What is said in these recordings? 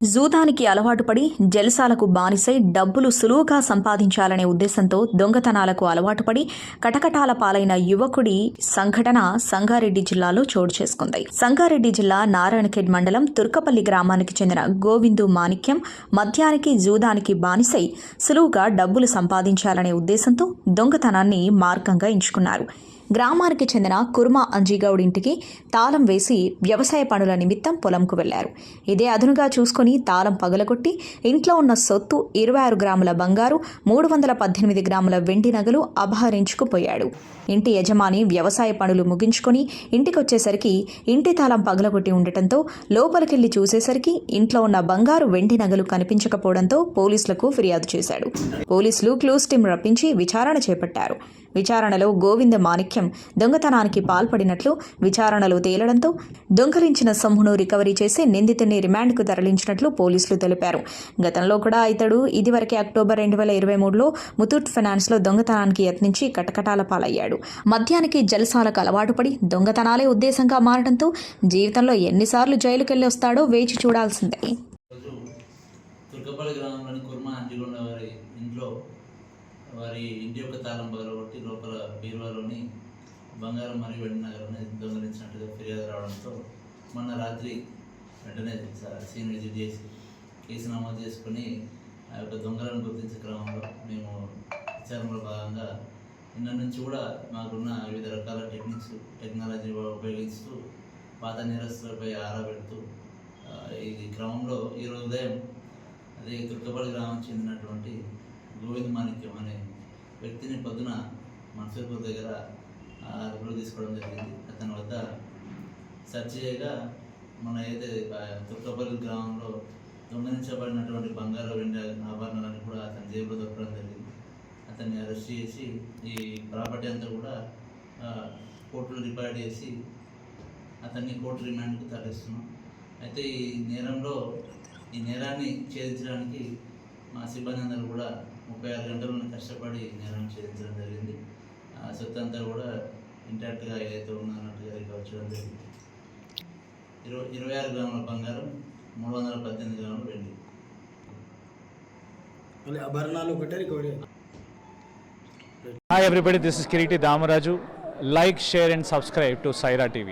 జూదానికి అలవాటు పడి జలసాలకు బానిసై డబ్బులు సులువుగా సంపాదించాలనే ఉద్దేశంతో దొంగతనాలకు అలవాటు పడి కటకటాల పాలైన యువకుడి సంఘటన సంగారెడ్డి జిల్లాలో చోటు చేసుకుంది. సంగారెడ్డి జిల్లా నారాయణఖేడ్ మండలం తుర్కపల్లి గ్రామానికి చెందిన గోవిందు మాణిక్యం మద్యానికి జూదానికి బానిసై సులువుగా డబ్బులు సంపాదించాలనే ఉద్దేశంతో దొంగతనాన్ని మార్గంగా ఎంచుకున్నారు. గ్రామానికి చెందిన కుర్మా అంజీగౌడ్ ఇంటికి తాళం వేసి వ్యవసాయ పనుల నిమిత్తం పొలంకు వెళ్ళారు ఇదే అదునుగా చూసుకుని తాళం పగలగొట్టి ఇంట్లో ఉన్న సొత్తు ఇరవై ఆరు గ్రాముల బంగారు మూడు వందల పద్దెనిమిది గ్రాముల వెండి నగలు అపహరించుకుపోయాడు. ఇంటి యజమాని వ్యవసాయ పనులు ముగించుకొని ఇంటికొచ్చేసరికి ఇంటి తాళం పగలగొట్టి ఉండటంతో లోపలికెళ్ళి చూసేసరికి ఇంట్లో ఉన్న బంగారు వెండి నగలు కనిపించకపోవడంతో పోలీసులకు ఫిర్యాదు చేశాడు. పోలీసులు క్లూస్ టీం రప్పించి విచారణ చేపట్టారు. విచారణలో గోవింద మాణిక్యం దొంగతనానికి పాల్పడినట్లు విచారణలో తేలడంతో దొంగలించిన సొమ్మును రికవరీ చేసి నిందితుని రిమాండ్కు తరలించినట్లు పోలీసులు తెలిపారు. గతంలో కూడా ఇతడు ఇదివరకే అక్టోబర్ రెండు వేల ఇరవై మూడులో ముతూట్ ఫైనాన్స్లో దొంగతనానికి యత్నించి కటకటాల పాలయ్యాడు. మద్యానికి జలసాలకు అలవాటు పడి దొంగతనాలే ఉద్దేశంగా మారడంతో జీవితంలో ఎన్నిసార్లు జైలుకెళ్ళి వస్తాడో వేచి చూడాల్సిందే. తుర్కపల్లి గ్రామంలోని కుర్మ అంజిగొండ వారి ఇంట్లో వారి ఇంటి యొక్క తాళం పగలగొట్టి లోపల బీరువాలోని బంగారం మరియు వెండి నగరాన్ని దొంగలించినట్టుగా ఫిర్యాదు రావడంతో మొన్న రాత్రి వెంటనే సీన్ విజిట్ చేసి కేసు నమోదు చేసుకుని ఆ యొక్క దొంగలను గుర్తించే క్రమంలో మేము విచారణలో భాగంగా నిన్న నుంచి కూడా మాకున్న వివిధ రకాల టెక్నిక్స్ టెక్నాలజీ ఉపయోగిస్తూ పాత నేరస్తులపై ఆరా పెడుతూ ఈ క్రమంలో ఈరోజు ఉదయం అదే దుర్గపల్లి గ్రామం చెందినటువంటి గోవింద మాణిక్యం అనే వ్యక్తిని పొద్దున మన్సూర్పూర్ దగ్గర ఆ, తీసుకోవడం జరిగింది. అతని వద్ద సెర్చ్ చేయగా మన అయితే ఆ, గ్రామంలో దొంగలించబడినటువంటి బంగారు వెండి ఆభరణాలను కూడా అతని జేబులో దొరకడం జరిగింది. అతన్ని అరెస్ట్ చేసి ఈ ప్రాపర్టీ అంతా కూడా కోర్టులో రిపేర్ చేసి అతన్ని కోర్టు రిమాండ్కు తరలిస్తున్నాం. అయితే ఈ నేరంలో ఈ నేరాన్ని ఛేదించడానికి మా సిబ్బంది అందరూ కూడా ముప్పై ఆరు గంటల కష్టపడి నేరాన్ని ఛేదించడం జరిగింది ఆ సొత్తు అంతా కూడా ఇంటాక్ట్గా ఏదైతే ఉందో అన్నట్టుగా రికవర్ చేయడం జరిగింది ఇరవై ఇరవై ఆరు గ్రాముల బంగారం మూడు వందల పద్దెనిమిది గ్రాముల వెండి ఆభరణాలు ఒకటే recovery Hi everybody, this is Kiriti Damaraju. Like, share and subscribe to Saira TV.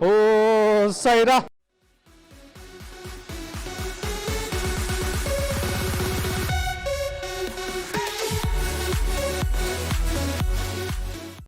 Oh, Saira!